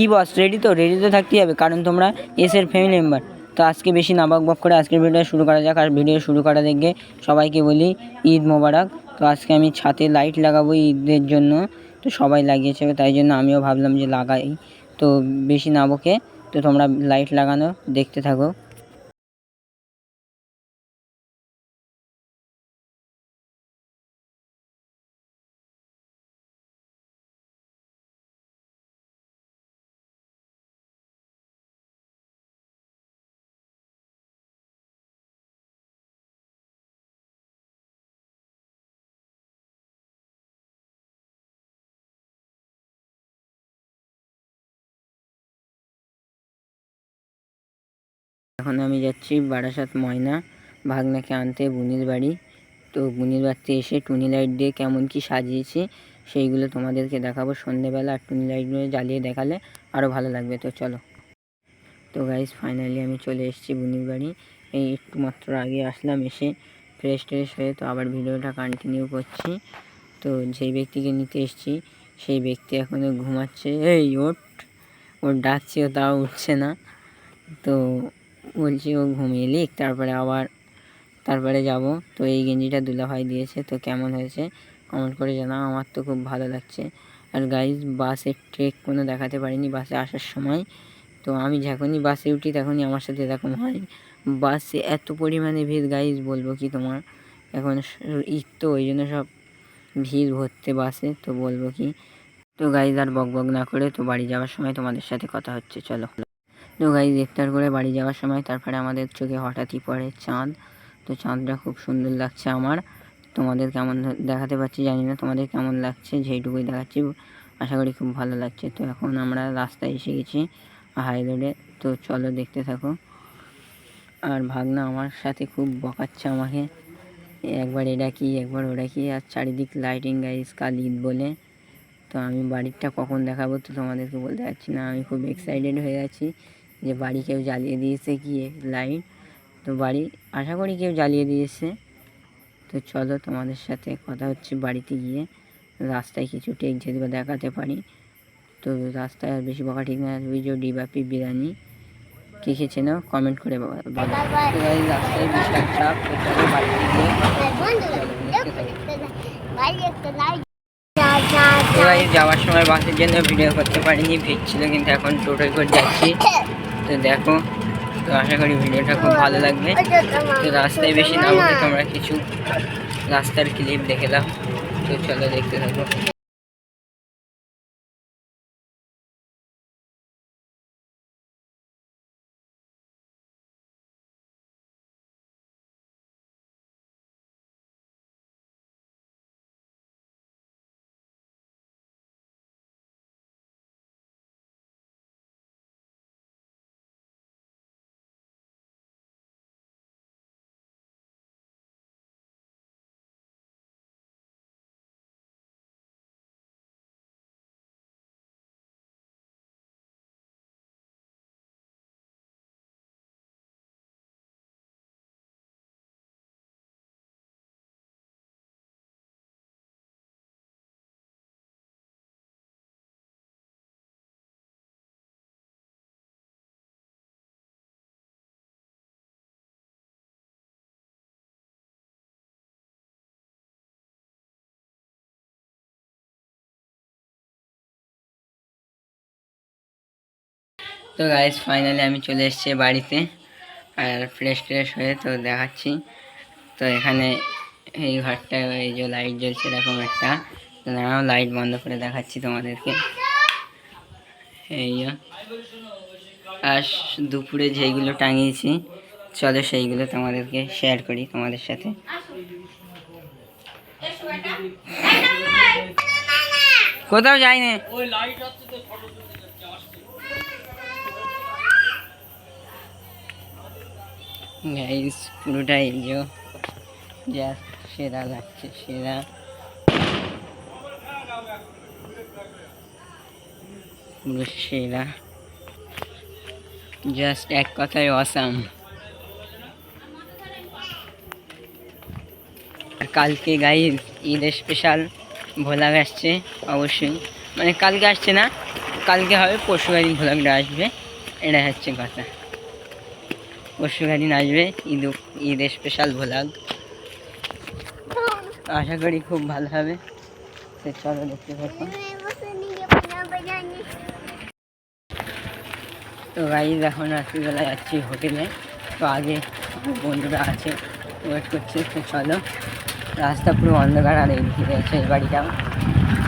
কি বস রেডি তো? রেডি তো থাকতেই হবে, কারণ তোমরা এসের ফ্যামিলি মেম্বার তো আজকে বেশি না বক করে আজকের ভিডিও শুরু করা যাক, আর ভিডিও শুরু করা দেখে সবাইকে বলি, ঈদ মোবারক। তো আজকে আমি ছাতে লাইট লাগাবো ঈদের জন্য। তো সবাই লাগিয়েছে, তাই জন্য আমিও ভাবলাম যে লাগাই। তো বেশি না বকে, তো তোমরা লাইট লাগানো, দেখতে থাকো। এখন আমি যাচ্ছি বারাসাত ময়না, ভাগনাকে আনতে বুনির বাড়ি। তো বুনির বাড়িতে এসে টুনি লাইট দিয়ে কেমন কি সাজিয়েছি, সেইগুলো তোমাদেরকে দেখাবো সন্ধেবেলা। আর টুনি লাইটগুলো জ্বালিয়ে দেখালে আরও ভালো লাগবে। তো চলো। তো গাইজ ফাইনালি আমি চলে এসেছি বুনির বাড়ি। এই একটু মাত্র আগে আসলাম এসে ফ্রেশ ট্রেশ হয়ে তো আবার ভিডিওটা কন্টিনিউ করছি। তো যেই ব্যক্তিকে নিতে এসেছি, সেই ব্যক্তি এখনও ঘুমাচ্ছে। এই ওট ওর ডাকছি ও তাও উঠছে না। তো বলছি, ও ঘুমিয়ে লিক তারপরে আবার, তারপরে যাব। তো এই গেঞ্জিটা দুলাভাই দিয়েছে, তো কেমন হয়েছে কমেন্ট করে জানাও, আমার তো খুব ভালো লাগছে। আর গাইজ বাসের ট্রেক কোনো দেখাতে পারিনি, বাসে আসার সময়। তো আমি যখনই বাসে উঠি, তখনই আমার সাথে এরকম হয়। বাসে এত পরিমাণে ভিড় গাইজ বলব কি তোমার? এখন ঈদ তো, ওই জন্য সব ভিড় ভরতে বাসে, তো বলব কি? তো গাইজ আর বক বক না করে তো বাড়ি যাওয়ার সময় তোমাদের সাথে কথা হচ্ছে, চলো। তো গাইজ ইফতার করে বাড়ি যাওয়ার সময় তারপরে আমাদের চোখে হঠাৎই পড়ে চাঁদ। তো চাঁদটা খুব সুন্দর লাগছে আমার। তোমাদের কেমন দেখাতে পাচ্ছি জানি না, তোমাদের কেমন লাগছে যেইটুকুই দেখাচ্ছি। আশা করি খুব ভালো লাগছে। তো এখন আমরা রাস্তায় এসে গেছি হাই রোডে তো চলো দেখতে থাকো। আর ভাগনা আমার সাথে খুব বকাচ্ছে আমাকে। একবার এটা কি, একবার ওটা কি। আর চারিদিক লাইটিং গাইজ কাল ঈদ বলে। তো আমি বাড়িটা কখন দেখাবো তো তোমাদেরকে বলতে পারছি না। আমি খুব এক্সাইটেড হয়ে আছি। যে বাড়ি কেউ জ্বালিয়ে দিয়েছে গিয়ে লাইট তো বাড়ি আশা করি কেউ জ্বালিয়ে দিয়েছে। তো চলো তোমাদের সাথে কথা হচ্ছে বাড়িতে গিয়ে। রাস্তায় কিছু টেক যদি বা দেখাতে পারি। তো রাস্তায় আর বেশি বকা ঠিক না। ওই যে ডিবাপি বিরিয়ানি। কে খেয়েছে না কমেন্ট করে রাস্তায় বিশাল চাপ। যাওয়ার সময় বাসের জন্য ভিডিও করতে পারিনি। ভিড় ছিল কিন্তু এখন টোটোয় করে যাচ্ছি। তো দেখো, তো আশা করি ভিডিওটা খুব ভালো লাগবে। তো রাস্তায় বেশি না বলে তোমরা কিছু রাস্তার ক্লিপ দেখে দাও। তো চলো দেখতে থাকো। তো গাইজ ফাইনালি আমি চলে এসেছি বাড়িতে আর ফ্রেশ ট্রেশ হয়ে তো দেখাচ্ছি। তো এখানে এই ঘরটা, এই যে লাইট জ্বলছে এরকম একটা। তো দাঁড়াও লাইট বন্ধ করে দেখাচ্ছি তোমাদেরকে। এই। আর দুপুরে যেইগুলো টাঙিয়েছি, চলো সেইগুলো তোমাদেরকে শেয়ার করি তোমাদের সাথে। কোথাও যাইনি। গাইস পুরোটাই যে যা সেরা লাগছে, সেরা। পুরো সেরা। জাস্ট এক কথায় অসাম কালকে গাইস ঈদ স্পেশাল ভোলা আসছে, অবশ্যই। মানে কালকে আসছে না, কালকে হবে, পরশু গাড়ি ভ্লগটা আসবে। এটা হচ্ছে কথা। পরশু গাড়ি আসবে। ঈদ ঈদ স্পেশাল ভোলাগ আশা করি খুব ভালো হবে। চলো দেখতে পাবো তো গাড়ি এখন রাত্রিবেলা যাচ্ছি হোটেলে। তো আগে বন্ধুরা আছে ওয়েট করছে। তো চলো, রাস্তা পুরো অন্ধকার আর এই দিকে আছে এই বাড়িটা।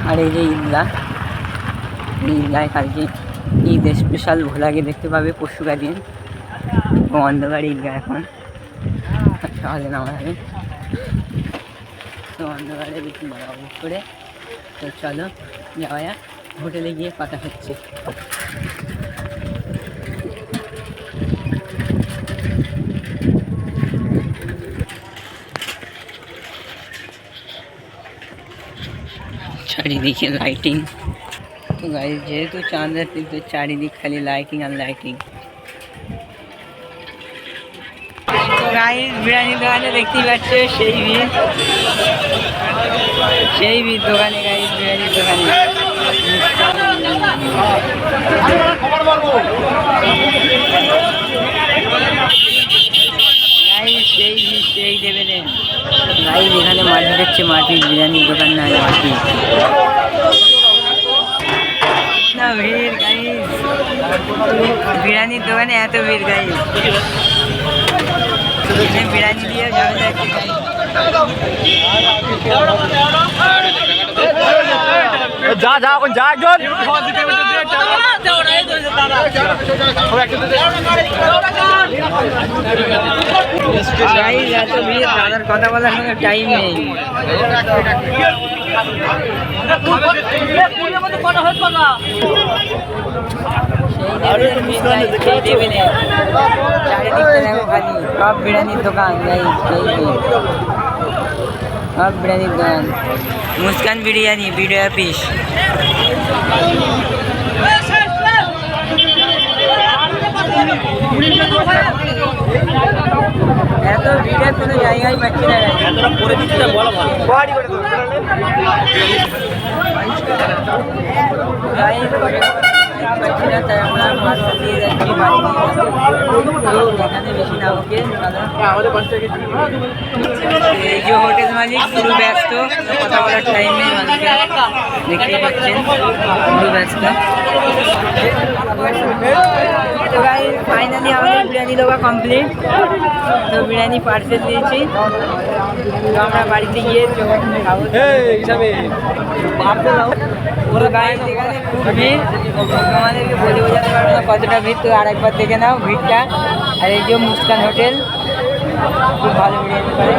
আর এই যে ঈদলা ঈদলায় কালকে ঈদ স্পেশাল ভোলাকে দেখতে পাবে পশুকা দিন ও অন্ধকার ঈদগা এখন সকালে নামা হবে তো অন্ধকারে বেশি বরাবর করে তো চলো যাওয়া যাক হোটেলে গিয়ে কথা হচ্ছে চারিদিকে লাইটিং তো গাড়ি যেহেতু চাঁদ রাত্রি তো চারিদিক খালি লাইটিং আর লাইটিং তো গাড়ি বিরিয়ানি দোকানে দেখতেই পাচ্ছ, সেই ভিড়। সেই ভিড় দোকানে গাড়ি বিরিয়ানির দোকানে। সেই ভিড়, সেই লেভেলে গাড়ি এখানে মাটি হচ্ছে মাটির বিরিয়ানির দোকান নয় মাটি না ভিড় গাড়ি বিরিয়ানির দোকানে এত ভিড় গাড়ি বিরিয়ানি দিয়ে যা যা এখন যা একজন দাদার কথা বলার কোনো টাইম নেই সব দোকান। সব বিরিয়ানির দোকান। মুস্কান বিরিয়ানি ভিডিও অফিস এত ভিড়ে কোনো জায়গায় পাচ্ছি না। গাড়ি পাচ্ছি না তাই আমরা মাথা দিয়ে যাচ্ছি বাড়ি। এই যে হোটেল মালিক পুরো ব্যস্ত কথা বলার টাইম নেই মালিকের দেখতেই পাচ্ছেন পুরো ব্যস্ত। তো ভাই ফাইনালি আমাদের বিরিয়ানি দেওয়া কমপ্লিট তো বিরিয়ানি পার্সেল দিয়েছি। তো আমরা বাড়িতে গিয়ে খাব। গাড়ি এখানে খুব ভিড়। তোমাদেরকে বলে বোঝাতে পারব না কতটা ভিড়। তো আর একবার দেখে নাও ভিড়টা। আর এই যে মুস্কান হোটেল খুব ভালো বিরিয়ানি করে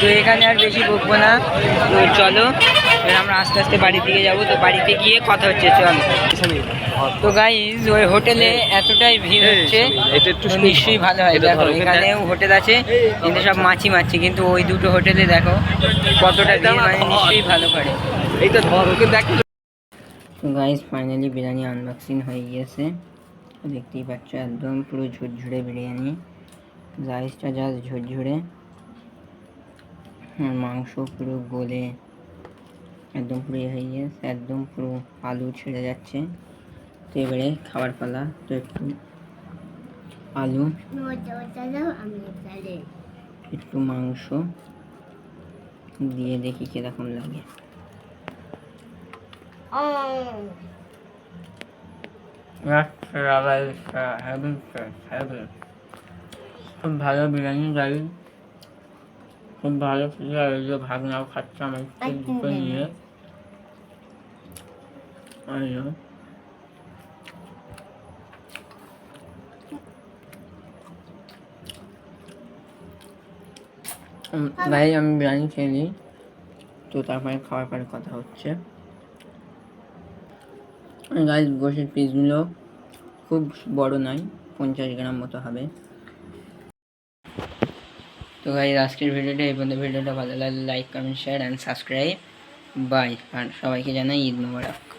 তো এখানে আর বেশি বকবো না। তো চলো এবার আমরা আস্তে আস্তে বাড়ির দিকে যাব। তো বাড়িতে গিয়ে কথা হচ্ছে চলো। তো গাইজ ওই হোটেলে এতটাই ভিড় হচ্ছে। তো নিশ্চয়ই ভালো হয়। দেখো এখানে এখানেও হোটেল আছে কিন্তু সব মাছি মাছি। কিন্তু ওই দুটো হোটেলে দেখো কতটা ভিড় মানে নিশ্চয়ই ভালো করে। এইটা ধর ওকে দেখ। তো গাইজ ফাইনালি বিরিয়ানি আনবক্সিং হয়ে গিয়েছে। দেখতেই পাচ্ছ, একদম পুরো ঝুরঝুরে বিরিয়ানি। রাইসটা জাস্ট ঝুরঝুরে। মাংস পুরো গলে। একদম পুরো ইয়ে হয়ে গিয়েছে, একদম পুরো আলু ছেড়ে যাচ্ছে। তো এবারে খাবার পালা, তো একটু আলু, একটু মাংস, দিয়ে দেখি কীরকম লাগে। খুব ভালো বিরিয়ানি গাড়ি। খুব ভালো ছিল আর যে ভাগনাও খাচ্ছে আমার নিয়ে। এই ভাই আমি বিরিয়ানি খেয়ে নিই। তো তারপরে খাওয়ার পরে কথা হচ্ছে। গাছ গোশের পিসগুলো খুব বড় নয়, পঞ্চাশ গ্রাম মতো হবে। তো গাই আজকের ভিডিওটা এই পর্যন্ত। ভিডিওটা ভালো লাগলে like comment share and subscribe bye আর সবাইকে জানাই ঈদ মোবারক।